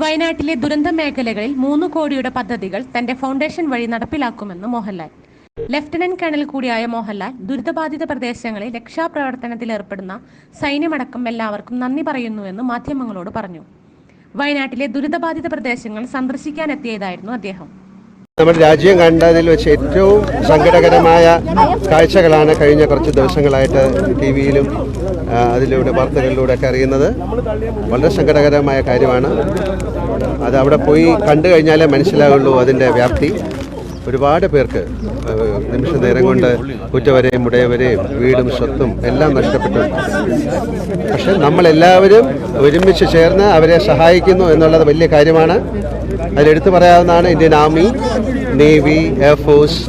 വയനാട്ടിലെ ദുരന്ത മേഖലകളിൽ മൂന്ന് കോടിയുടെ പദ്ധതികൾ തന്റെ ഫൗണ്ടേഷൻ വഴി നടപ്പിലാക്കുമെന്ന് മോഹൻലാൽ. ലഫ്റ്റനന്റ് കേണൽ കൂടിയായ മോഹൻലാൽ ദുരിതബാധിത പ്രദേശങ്ങളിൽ രക്ഷാപ്രവർത്തനത്തിൽ ഏർപ്പെടുന്ന സൈന്യമടക്കം എല്ലാവർക്കും നന്ദി പറയുന്നുവെന്ന് മാധ്യമങ്ങളോട് പറഞ്ഞു. വയനാട്ടിലെ ദുരിതബാധിത പ്രദേശങ്ങൾ സന്ദർശിക്കാനെത്തിയതായിരുന്നു അദ്ദേഹം. നമ്മുടെ രാജ്യം കണ്ടതിൽ വെച്ച് ഏറ്റവും സങ്കടകരമായ കാഴ്ചകളാണ് കഴിഞ്ഞ കുറച്ച് ദിവസങ്ങളായിട്ട് ടി വിയിലും അതിലൂടെ വാർത്തകളിലൂടെ ഒക്കെ അറിയുന്നത്. വളരെ സങ്കടകരമായ കാര്യമാണ്. അത് അവിടെ പോയി കണ്ടു കഴിഞ്ഞാലേ മനസ്സിലാവുള്ളൂ അതിന്റെ വ്യാപ്തി. ഒരുപാട് പേർക്ക് നിമിഷ നേരം കൊണ്ട് കുറ്റവരെയും മുടയവരെയും വീടും സ്വത്തും എല്ലാം നഷ്ടപ്പെട്ടു. പക്ഷെ നമ്മളെല്ലാവരും ഒരുമിച്ച് ചേർന്ന് അവരെ സഹായിക്കുന്നു എന്നുള്ളത് വലിയ കാര്യമാണ്. അതിലെടുത്തു പറയാവുന്നതാണ് Indian army navy air force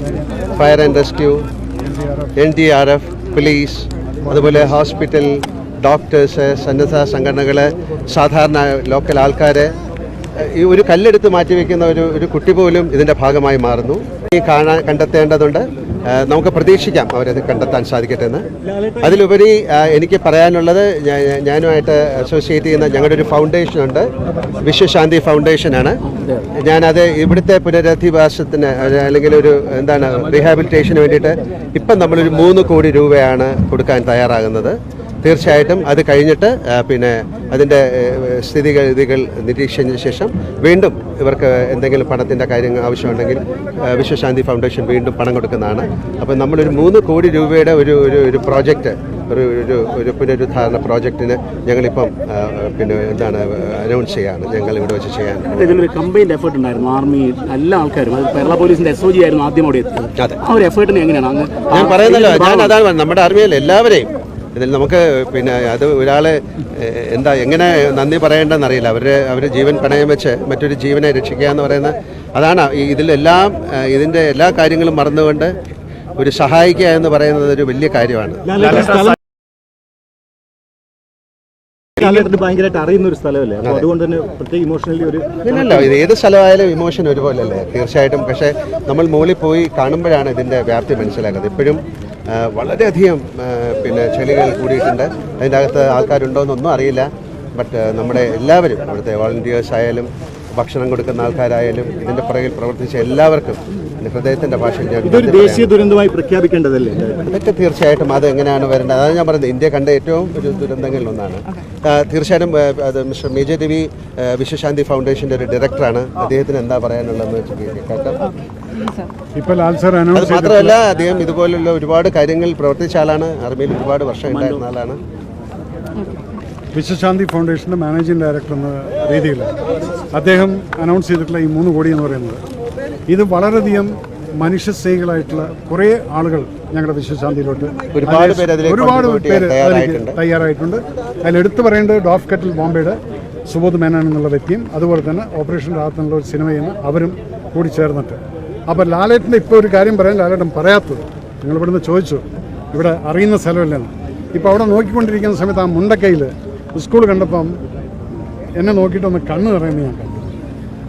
fire and rescue N D R F police അതുപോലെ ഹോസ്പിറ്റൽ ഡോക്ടേഴ്സ് സന്നദ്ധ സംഘടനകൾ സാധാരണ ലോക്കൽ ആൾക്കാർ ഈ ഒരു കല്ലെടുത്ത് മാറ്റിവെക്കുന്ന ഒരു ഒരു കുട്ടി പോലും ഇതിന്റെ ഭാഗമായി മാറുന്നു. ഈ കാണാൻ കണ്ടെത്തേണ്ടതുണ്ട്. നമുക്ക് പ്രതീക്ഷിക്കാം അവരത് കണ്ടെത്താൻ സാധിക്കട്ടെ എന്ന് അതിലുപരി എനിക്ക് പറയാനുള്ളത് ഞാനുമായിട്ട് അസോസിയേറ്റ് ചെയ്യുന്ന ഞങ്ങളുടെ ഒരു ഫൗണ്ടേഷൻ ഉണ്ട്. വിശ്വശാന്തി ഫൗണ്ടേഷനാണ് ഞാനത് ഇവിടുത്തെ പുനരധിവാസത്തിന് അല്ലെങ്കിൽ ഒരു എന്താണ് റീഹാബിലിറ്റേഷന് വേണ്ടിയിട്ട് ഇപ്പം നമ്മളൊരു മൂന്ന് കോടി രൂപയാണ് കൊടുക്കാൻ തയ്യാറാകുന്നത്. തീർച്ചയായിട്ടും അത് കഴിഞ്ഞിട്ട് പിന്നെ അതിന്റെ സ്ഥിതിഗതികൾ നിരീക്ഷിച്ചതിന് ശേഷം വീണ്ടും ഇവർക്ക് എന്തെങ്കിലും പണത്തിന്റെ കാര്യങ്ങൾ ആവശ്യമുണ്ടെങ്കിൽ വിശ്വശാന്തി ഫൗണ്ടേഷൻ വീണ്ടും പണം കൊടുക്കുന്നതാണ്. അപ്പോൾ നമ്മളൊരു മൂന്ന് കോടി രൂപയുടെ ഒരു ഒരു ഒരു പ്രോജക്റ്റ് ഒരു ഒരു ഒരു പുനരുദ്ധാരണ പ്രോജക്റ്റിന് ഞങ്ങളിപ്പം പിന്നെ എന്താണ് അനൗൺസ് ചെയ്യാണ്. ഞങ്ങൾ ഇവിടെ വെച്ച് ചെയ്യാൻ. ഇതിലൊരു കമ്പൈൻഡ് എഫേർട്ട് ഉണ്ടായിരുന്നു. ആർമി എല്ലാ ആൾക്കാരും. അത് കേരള പോലീസിന്റെ എസ് ഒ ജി ആയിരുന്നു ആദ്യം അവിടെ എത്തിയത്. അതെ. ആ ഒരു എഫേർട്ടിനെ എങ്ങനെയാണ് അങ്ങ് ഞാൻ പറയുന്നല്ലോ ഞാൻ അതാണ് നമ്മുടെ ആർമിയിൽ എല്ലാവരെയും ഇതിൽ നമുക്ക് പിന്നെ അത് ഒരാളെ എന്താ എങ്ങനെ നന്ദി പറയേണ്ടതെന്നറിയില്ല. അവരുടെ അവർ ജീവൻ പണയം വെച്ച് മറ്റൊരു ജീവനെ രക്ഷിക്കുക എന്ന് പറയുന്ന അതാണ് ഈ ഇതിലെല്ലാം ഇതിന്റെ എല്ലാ കാര്യങ്ങളും മറന്നുകൊണ്ട് ഒരു സഹായിക്കുക എന്ന് പറയുന്നത് ഒരു വലിയ കാര്യമാണ്. ഭയങ്കരമായിട്ട് അറിയുന്ന ഒരു സ്ഥലമല്ലേ? അപ്പോൾ അതുകൊണ്ട് തന്നെ പ്രത്യേക ഇമോഷണലി ഒരു ഇല്ലല്ല ഇത് ഏത് സ്ഥലമായാലും ഇമോഷൻ ഒരുപോലല്ലേ തീർച്ചയായിട്ടും. പക്ഷേ നമ്മൾ മുകളിൽ പോയി കാണുമ്പോഴാണ് ഇതിന്റെ വ്യാപ്തി മനസ്സിലാക്കുന്നത് ഇപ്പോഴും വളരെയധികം പിന്നെ ചെളികൾ കൂടിയിട്ടുണ്ട്. അതിന്റെ അകത്ത് ആൾക്കാരുണ്ടോയെന്നൊന്നും അറിയില്ല. ബട്ട് നമ്മുടെ എല്ലാവരും അവിടുത്തെ വോളണ്ടിയേഴ്സ് ആയാലും ഭക്ഷണം കൊടുക്കുന്ന ആൾക്കാരായാലും ഇതിന്റെ പുറകിൽ പ്രവർത്തിച്ച എല്ലാവർക്കും എന്റെ ഹൃദയത്തിന്റെ ഭാഷയിൽ ഞാൻ ദേശീയ ദുരന്തമായി പ്രഖ്യാപിക്കേണ്ടതല്ലേ? അതൊക്കെ തീർച്ചയായിട്ടും അത് എങ്ങനെയാണ് വരേണ്ടത്? അതാണ് ഞാൻ പറയുന്നത്. ഇന്ത്യ കണ്ട ഏറ്റവും ഒരു ദുരന്തങ്ങളിൽ ഒന്നാണ് തീർച്ചയായിട്ടും അത് മിസ്റ്റർ മേജർ രവി വിശ്വശാന്തി ഫൗണ്ടേഷന്റെ ഒരു ഡയറക്ടറാണ്. അദ്ദേഹത്തിന് എന്താ പറയാനുള്ളതെന്ന് വെച്ചിട്ടുണ്ടെങ്കിൽ അത് മാത്രമല്ല അദ്ദേഹം ഇതുപോലുള്ള ഒരുപാട് കാര്യങ്ങളിൽ പ്രവർത്തിച്ച ആളാണ്. ആർമിയിൽ ഒരുപാട് വർഷം ഉണ്ടായിരുന്ന ആളാണ്. വിശ്വശാന്തി ഫൗണ്ടേഷന്റെ മാനേജിംഗ് ഡയറക്ടർ എന്ന രീതിയിൽ അദ്ദേഹം അനൗൺസ് ചെയ്തിട്ടുള്ള ഈ മൂന്ന് കോടി എന്ന് പറയുന്നത്. ഇത് വളരെയധികം മനുഷ്യസ്നേഹികളായിട്ടുള്ള കുറേ ആളുകൾ ഞങ്ങളുടെ വിശ്വശാന്തിയിലോട്ട് ഒരുപാട് പേര് ഒരുപാട് പേര് തയ്യാറായിട്ടുണ്ട്. അതിലെടുത്ത് അതിൽ എടുത്തു പറയേണ്ടത് ഡോഫ് കെറ്റിൽ ബോംബെയുടെ സുബോധ് മേനോൻ എന്നുള്ള വ്യക്തിയും അതുപോലെ തന്നെ ഓപ്പറേഷൻ രാഹത്ത് എന്നുള്ള ഒരു സിനിമയിൽ നിന്ന് അവരും കൂടി ചേർന്നിട്ട്. അപ്പോൾ ലാലേട്ടന്റെ ഇപ്പോൾ ഒരു കാര്യം പറയാൻ ലാലേട്ടൻ പറയാത്തത്. നിങ്ങൾ ഇവിടുന്ന് ചോദിച്ചു. ഇവിടെ അറിയുന്ന സ്ഥലമല്ലെന്ന്. ഇപ്പോൾ അവിടെ നോക്കിക്കൊണ്ടിരിക്കുന്ന സമയത്ത് ആ മുണ്ടക്കൈയിൽ സ്കൂൾ കണ്ടപ്പം എന്നെ നോക്കിയിട്ടൊന്ന് കണ്ണ് നിറയുന്നത് ഞാൻ കണ്ടു.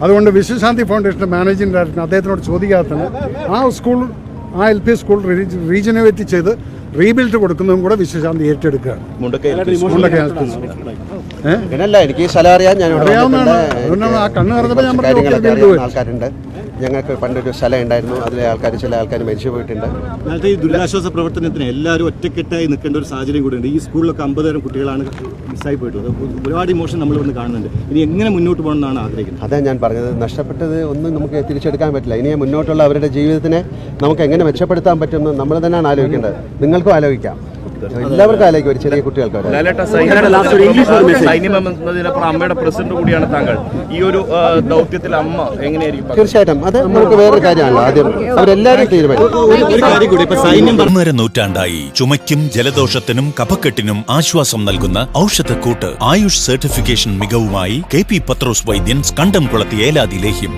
അതുകൊണ്ട് വിശ്വശാന്തി ഫൗണ്ടേഷന്റെ മാനേജിംഗ് ഡയറക്ടർ അദ്ദേഹത്തിനോട് ചോദിക്കാത്തത് ആ സ്കൂൾ ആ എൽ പി സ്കൂൾ റീജനവേറ്റ് ചെയ്ത് റീബിൽഡ് കൊടുക്കുന്നതും കൂടെ വിശ്വശാന്തി ഏറ്റെടുക്കുകയാണ്. എനിക്ക് അറിയാവുന്നതാണ്. അതുകൊണ്ടാണ് ആ കണ്ണ് നിറഞ്ഞപ്പോൾ ഞാൻ പറഞ്ഞു, ഞങ്ങൾക്ക് പണ്ടൊരു സ്ഥലം ഉണ്ടായിരുന്നു. അതിലെ ആൾക്കാർ ചില ആൾക്കാർ മരിച്ചു പോയിട്ടുണ്ട്. നേരത്തെ ഈ ദുരിതാശ്വാസ പ്രവർത്തനത്തിന് എല്ലാവരും ഒറ്റക്കെട്ടായി നിൽക്കേണ്ട ഒരു സാഹചര്യം കൂടിയുണ്ട് ഈ സ്കൂളിലൊക്കെ അമ്പതരം കുട്ടികളാണ് മിസ്സായി പോയിട്ടുള്ളത്. അപ്പോൾ ഒരുപാട് ഇമോഷൻ നമ്മൾ ഇവിടുന്ന് കാണുന്നുണ്ട്. ഇനി എങ്ങനെ മുന്നോട്ട് പോകണം എന്നാണ് ആഗ്രഹിക്കുന്നത്? അതാ ഞാൻ പറഞ്ഞത്. നഷ്ടപ്പെട്ടത് ഒന്നും നമുക്ക് തിരിച്ചെടുക്കാൻ പറ്റില്ല. ഇനി മുന്നോട്ടുള്ള അവരുടെ ജീവിതത്തിനെ നമുക്ക് എങ്ങനെ മെച്ചപ്പെടുത്താൻ പറ്റുമെന്ന് നമ്മൾ തന്നെയാണ് ആലോചിക്കേണ്ടത്. നിങ്ങൾക്കും ആലോചിക്കാം. എല്ലാവർക്കും ഒരു ചെറിയ കുട്ടികൾക്ക്. സൈന്യം എന്നതിനപ്പുറം അമ്മയുടെ പ്രസിഡന്റ് കൂടിയാണ് താങ്കൾ. ഈ ഒരു ദൗത്യത്തിൽ അമ്മ എങ്ങനെയായിരിക്കും തീർച്ചയായിട്ടും. അത് നമുക്ക് വേറൊരു കാര്യമാണല്ലോ ആദ്യം. അവരെല്ലാവരും തീരുമാനിക്കും ഒരു കാര്യം കൂടി ഇപ്പൊ സൈന്യം ഒന്നര നൂറ്റാണ്ടായി ചുമയ്ക്കും ജലദോഷത്തിനും കഫക്കെട്ടിനും ആശ്വാസം നൽകുന്ന ഔഷധക്കൂട്ട് ആയുഷ് സർട്ടിഫിക്കേഷൻ മികവുമായി കെ പി പത്രോസ് വൈദ്യൻ കണ്ടംകുളത്ത് ഏലാതി ലേഹ്യം.